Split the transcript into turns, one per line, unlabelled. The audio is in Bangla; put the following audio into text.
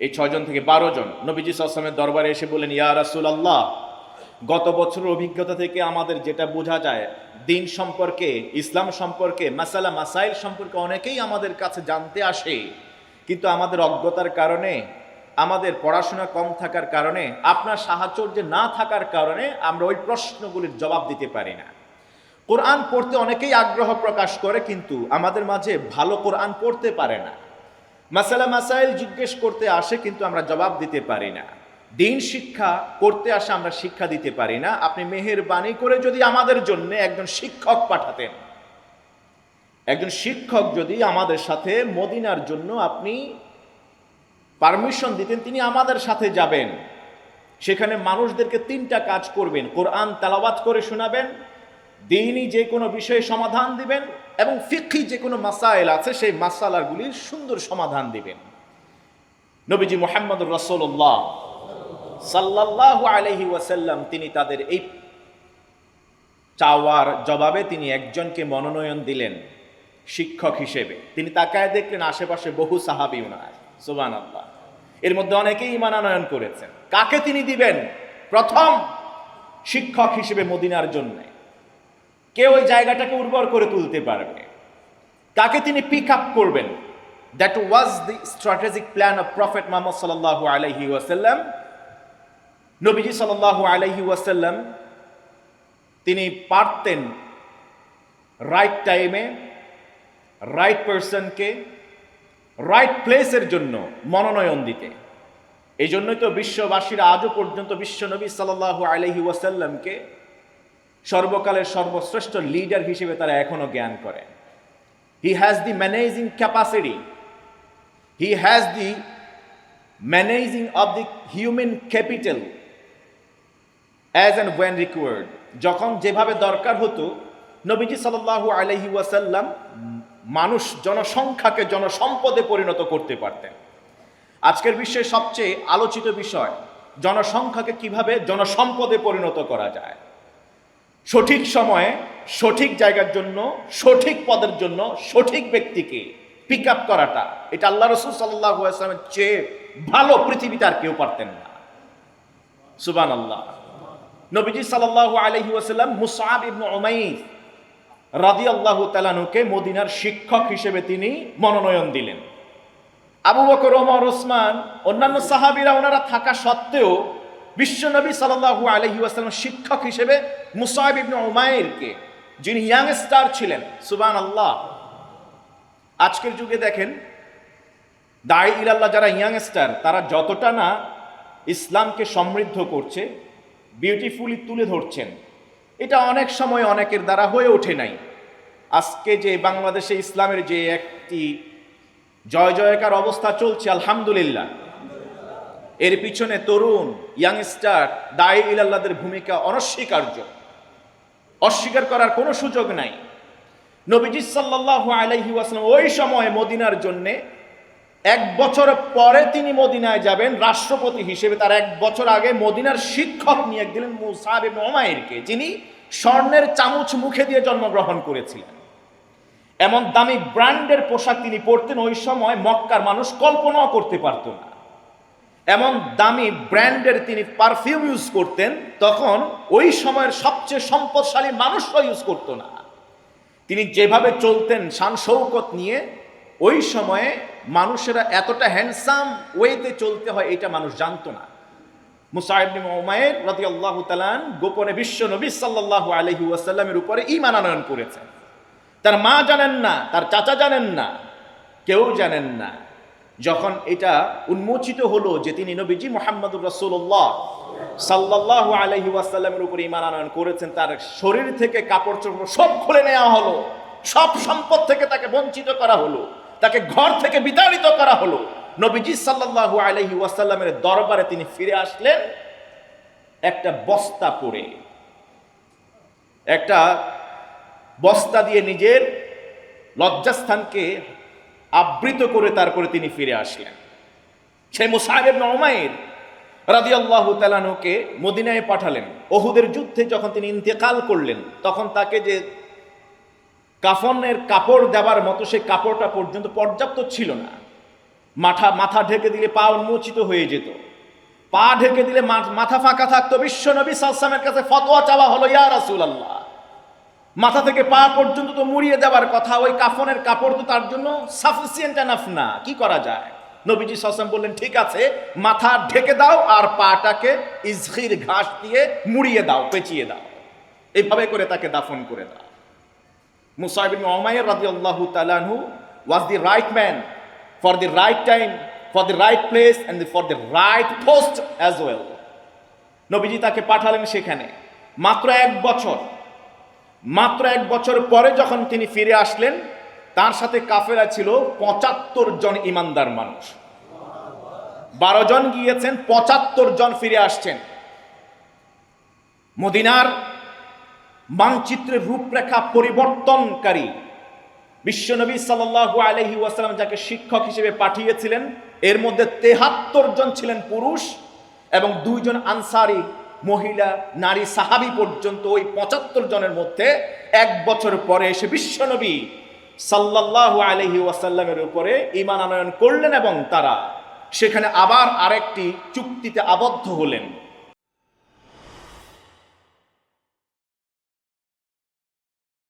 এই ছয়জন থেকে বারো জন। নবীজি আসলামের দরবারে এসে বলেন ইয়া রাসুল আল্লাহ গত বছরের অভিজ্ঞতা থেকে আমাদের যেটা বোঝা যায়, দিন সম্পর্কে, ইসলাম সম্পর্কে, মাসালা, মাসাইল সম্পর্কে অনেকেই আমাদের কাছে জানতে আসে। কিন্তু আমাদের অজ্ঞতার কারণে, আমাদের পড়াশোনা কম থাকার কারণে, আপনার সাহায্য না থাকার কারণে আমরা ওই প্রশ্নগুলির জবাব দিতে পারি না। কোরআন পড়তে অনেকেই আগ্রহ প্রকাশ করে, কিন্তু আমাদের মাঝে ভালো কোরআন পড়তে পারে না। মাসালা মাসাইল জিজ্ঞেস করতে আসে, কিন্তু আমরা জবাব দিতে পারি না। দিন শিক্ষা করতে আসে, আমরা শিক্ষা দিতে পারি না। আপনি মেহেরবানি করে যদি আমাদের জন্য একজন শিক্ষক পাঠাতেন, একজন শিক্ষক যদি আমাদের সাথে মদিনার জন্য আপনি পারমিশন দিতেন, তিনি আমাদের সাথে যাবেন। সেখানে মানুষদেরকে তিনটা কাজ করবেন। কোরআন তালাবাত করে শোনাবেন, দিনই যে কোনো বিষয়ে সমাধান দিবেন এবং ফিক্ষি যে কোনো মাসাইল আছে, সেই মাসালাগুলির সুন্দর সমাধান দিবেন। নবীজি মোহাম্মদ রসোল্লাহ সাল্লাহ আলহি ওয়াসাল্লাম, তিনি তাদের এই চাওয়ার জবাবে তিনি একজনকে মনোনয়ন দিলেন, শিক্ষক হিসেবে। তিনি তাকায় দেখলেন, আশেপাশে বহু সাহাবি ওনার সুবান আল্লাহ এর মধ্যে অনেকেই মানানয়ন করেছেন। কাকে তিনি দিবেন? প্রথম শিক্ষক হিসেবে মদিনার জন্য। কে ওই জায়গাটাকে উর্বর করে তুলতে পারবে? কাকে তিনি পিক আপ করবেন? That was the strategic plan of Prophet Muhammad সাল্লাহ আলহি ওয়াসাল্লাম। নবীজি সাল্লাহ আলহি ওয়াসাল্লাম, তিনি পারতেন রাইট টাইমে রাইট পার্সনকে রাইট প্লেসের জন্য মনোনয়ন দিতে। এই জন্যই তো বিশ্ববাসীরা আজও পর্যন্ত বিশ্বনবী সাল্লাহ আলহি ওয়াসাল্লামকে সর্বকালের সর্বশ্রেষ্ঠ লিডার হিসেবে তারা এখনও জ্ঞান করে he has the managing capacity he has the managing of the human capital as and when required যখন যেভাবে দরকার হতো, নবীজি সাল্লাহ আলহি ওয়াসাল্লাম মানুষ জনসংখ্যাকে জনসম্পদে পরিণত করতে পারতেন। আজকের বিশ্বের সবচেয়ে আলোচিত বিষয়, জনসংখ্যাকে কীভাবে জনসম্পদে পরিণত করা যায়। সঠিক সময়ে, সঠিক জায়গার জন্য, সঠিক পদের জন্য, সঠিক ব্যক্তিকে পিক আপ করাটা, এটা আল্লাহ রসুল সাল্লামের চেয়ে ভালো পৃথিবীতে আর কেউ পারতেন না। সুবান আল্লাহ নবীজি সাল্লাহ আলহি ওয়াসাল্লাম মুসাব ইবনু ওমাইর রাদি আল্লাহ তালানুকে মদিনার শিক্ষক হিসেবে তিনি মনোনয়ন দিলেন। আবু বকর, ওমর, ওসমান, অন্যান্য সাহাবিরা ওনারা থাকা সত্ত্বেও বিশ্বনবী সাল্লাহু আলহি ওয়াসাল্লাম শিক্ষক হিসেবে মুসাইব ইবনে উমায়েরকে যিনি ইয়াং স্টার ছিলেন সুবান আল্লাহ আজকের যুগে দেখেন দায় ইলাল্লাহ যারা ইয়াং স্টার, তারা যতটা না ইসলামকে সমৃদ্ধ করছে বিউটিফুলি তুলে ধরছেন। এটা অনেক সময় অনেকের দ্বারা হয়ে ওঠে নাই। আজকে যে বাংলাদেশে ইসলামের যে একটি জয় জয়কার অবস্থা চলছে, আলহামদুলিল্লাহ। এর পিছনে তরুণ ইয়াংস্টার দায় ইলাল্লাদের ভূমিকা অনস্বীকার্য। অস্বীকার করার কোনো সুযোগ নাই। নবীজি সাল্লাহ আলাইহি ওয়াসাল্লাম ওই সময় মদিনার জন্যে এক বছর পরে তিনি মদিনায় যাবেন, রাষ্ট্রপতি হিসেবে তার এক বছর আগে মদিনার শিক্ষক নিয়ে দিলেন মুসাব ওমায়েরকে যিনি স্বর্ণের চামচ মুখে দিয়ে জন্মগ্রহণ করেছিলেন। এমন দামি ব্র্যান্ডের পোশাক তিনি পরতেন, ওই সময় মক্কার মানুষ কল্পনাও করতে পারত না। এমন দামি ব্র্যান্ডের তিনি পারফিউম ইউজ করতেন, তখন ওই সময়ের সবচেয়ে সম্পদশালী মানুষরা ইউজ করতো না। তিনি যেভাবে চলতেন শান শৌকত নিয়ে, ওই সময়ে মানুষেরা এতটা হ্যান্ডসাম ওয়েতে চলতে হয়, এটা মানুষ জানতো না। মুসাইবনি ওমায়ের রতি আল্লাহ তালান গোপনে বিশ্ব নবী সাল্লাহ আলহি ওয়াসাল্লামের উপরে ইমান আনয়ন করেছেন। তার মা জানেন না, তার চাচা জানেন না, কেউ জানেন না। যখন এটা উন্মোচিত হলো যে তিনি নবীজি মোহাম্মদুর রসুল্লাহ সাল্লাহ আলহি ওয়াসাল্লামের উপরে ইমান আনয়ন করেছেন, তার শরীর থেকে কাপড় চোপড় সব খুলে নেওয়া হলো, সব সম্পদ থেকে তাকে বঞ্চিত করা হলো, তাকে ঘর থেকে বিতাড়িত করা হলো। নবীজি সাল্লাহ আলহি ওয়াসাল্লামের দরবারে তিনি ফিরে আসলেন, একটা বস্তা পরে। একটা বস্তা দিয়ে নিজের লজ্জাস্থানকে আবৃত করে তারপরে তিনি ফিরে আসলেন। সেই মুসাহেব নমায়ের রাজি আল্লাহ তালানুকে মদিনায় পাঠালেন। ওহুদের যুদ্ধে যখন তিনি ইন্তেকাল করলেন, তখন তাকে যে কাফনের কাপড় দেওয়ার মতো সেই কাপড়টা পর্যন্ত পর্যাপ্ত ছিল না। মাথা মাথা ঢেকে দিলে পা উন্মোচিত হয়ে যেত। পা ঢেকে দিলে মাথা ফাঁকা থাকতো। বিশ্ব নবী সাল্লামের কাছে ফতোয়া চাওয়া হলো, ইয়া রাসুল আল্লাহ মাথা থেকে পা পর্যন্ত তো মুড়িয়ে দেওয়ার কথা, ওই কাফনের কাপড় তো তার জন্য সাফিসিয়েন্ট এনাফ না। কি করা যায়? নবীজি সাসম বললেন, ঠিক আছে, মাথা ঢেকে দাও আর পাটাকে ইজখির ঘাস দিয়ে মুড়িয়ে দাও, পেঁচিয়ে দাও। এইভাবে করে তাকে দাফন করে দাও। মুসাইবিন ওমাইর রাদিয়াল্লাহু তাআলাহু was the right man for the right time for the right place and for the right post as well নবীজি তাকে পাঠালেন সেখানে। মাত্র এক বছর মাত্র এক বছর পরে যখন তিনি ফিরে আসলেন, তার সাথে কাফেরা ছিল পঁচাত্তর জন ইমানদার মানুষ। বারো জন গিয়েছেন, পঁচাত্তর জন ফিরে আসছেন। মদিনার মানচিত্রের রূপরেখা পরিবর্তনকারী বিশ্বনবী সাল্লাল্লাহু আলহি ওয়াসাল্লাম যাকে শিক্ষক হিসেবে পাঠিয়েছিলেন, এর মধ্যে তেহাত্তর জন ছিলেন পুরুষ এবং দুইজন আনসারি মহিলা, নারী, সাহাবি পর্যন্ত ওই পঁচাত্তর জনের মধ্যে এক বছর পরে এসে বিশ্বনবী সাল্লাহ আলহি ওয়াসাল্লামের উপরে ইমান আনয়ন করলেন এবং তারা সেখানে আবার আরেকটি চুক্তিতে আবদ্ধ হলেন।